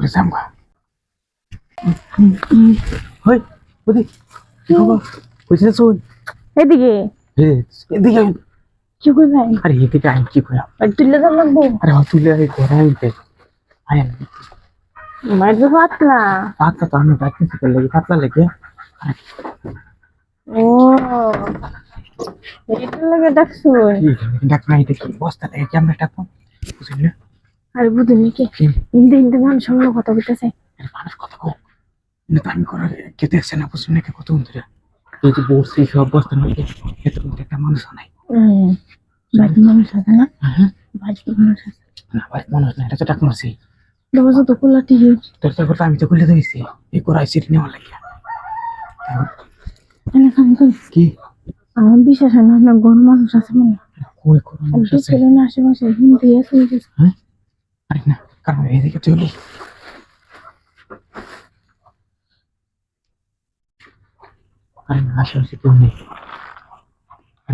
করে যামগা হই বুদি কি খবর কইছে শুন এদিকে হে এদিকে আইন। কি করবেন আরে এদিকে আইন কি কইয়া আর তুলে তো লাগবো আরে হ তুলে আই ঘরে আইতে আইন মায়ের তো পাতলা পাতলা তো আমি ডাকতেছি তোর লাগে পাতলা লাগে ও এটা লাগে ডাকছুন ডাক না এটা কি বস্তা লাগে কেমন ডাকবো বুঝলি না আর বুঝুন নাকি কি? হিন্দু হিন্দু মানুষ সঙ্গে কথা বলতেছে। মানুষ কথা কও। না তো আমি করার কে দেখছে না বুঝলি না কে কত ধরে এই যে বসছি সব বস্তা এত মধ্যে একটা মানুষ নাই। বাড়ির মানুষ আছে না? হ্যাঁ বাড়ির মানুষ আছে। না ভাই মানুষ না এটা তো ডাক মারছি দরজা তো খোলা ঠিক আমি তো খুলে দিয়েছি। এই করাই সিট নেওয়ার কি? আমার বিশ্বাস হয় না আপনার গরু মানুষ আছে মনে না আশেপাশে হিন্দু আছে হ্যাঁ? না কারণ এইদিকে চলি আরে না আশেপাশে কেউ নেই।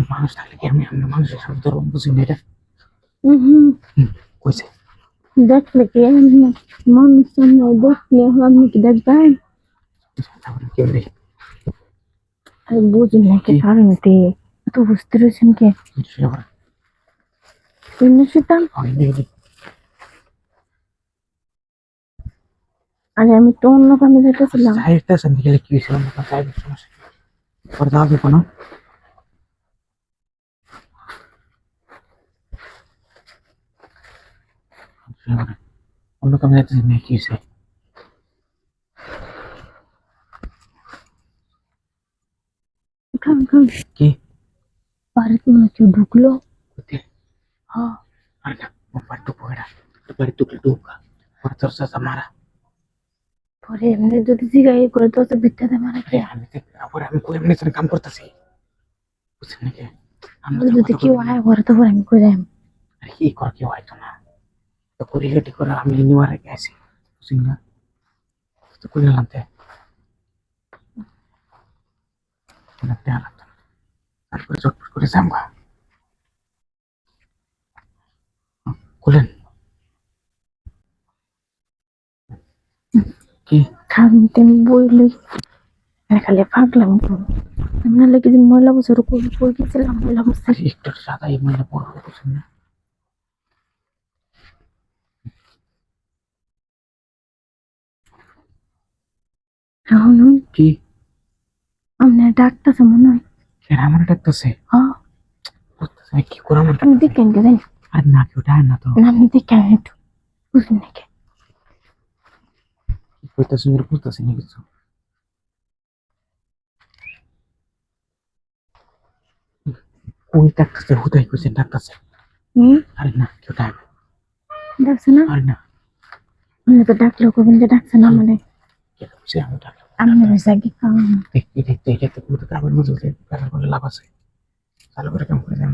মানুষ থাকলে কি আমি আমি মানুষের সব ধরুন বুঝি না এটা? কইছে। দেখলে কি মানুষ সামনে দেখলে আপনি কি দেখবেন কেউ নেই। আর বুঝুন না কি কি? কারণতে এত বুঝতে রয়েছেন কে? শুতাম হয় নেই নেই। আরে আমি তো অন্য কামে যেতেছিলাম চায়ের স্টেশন থেকে গেলে কি হয়েছিল আমার চায়ের সমস্যা কি? পরে যাওয়া যাবে না শুয়ে পড়ে। অন্য কামে যাইতেছি না কি হয়েছে? খান খান কি? বাড়িতে মনে কেউ ঢুকলো? কোথায়? হ্যাঁ। আরে না ওর বাড়ি ঢুকবো এটা তোর বাড়ি ঢুকলে ঢুকা। পরে তোর চাচা মারা। পরে এমনি যদি জিগাই করে তো ভিত্তাতে মারা আরে আমি তো আবার আমি কই এমনি কাম করতেছি। বুঝছেন নাকি? আমরা যদি। আয় করে তো আমি কই যাই আরে কি কর কেউ হয়তো না। তো করে আমি নিওয়ার আগে আছি বুঝলি না? তো করে গেলাম তে? তারপরে চটপট করে যামগা খুলেন কি? আমি খালি ভাবলাম আমি লাগে যে ময়লা বছর কই কই গেছিলাম ময়লা বছর। একটু সাদা এই পড়বে বুঝছেন না। এখন কি? মনে হয়। কেন আমার ডাকতেছে? হ্যাঁ। কি করে আমার আমি দেখেন কে জানি। আর না কেউ ডায় না তো। না আমি দেখেন একটু। বুঝলি নাকি আমি বুঝতেছি না কিছু কই ডাকতেছে হুদাই কইছে ডাকতেছে আরে না কেউ না ডাকছে না আরে না আমি তো ডাকলেও কবেন যে ডাকছে না মানে আমি খাওয়া দেখতে দেখতে দেখতে পুরো মতো কাগজ করলে লাভ আছে চালু করে কাম করে দেন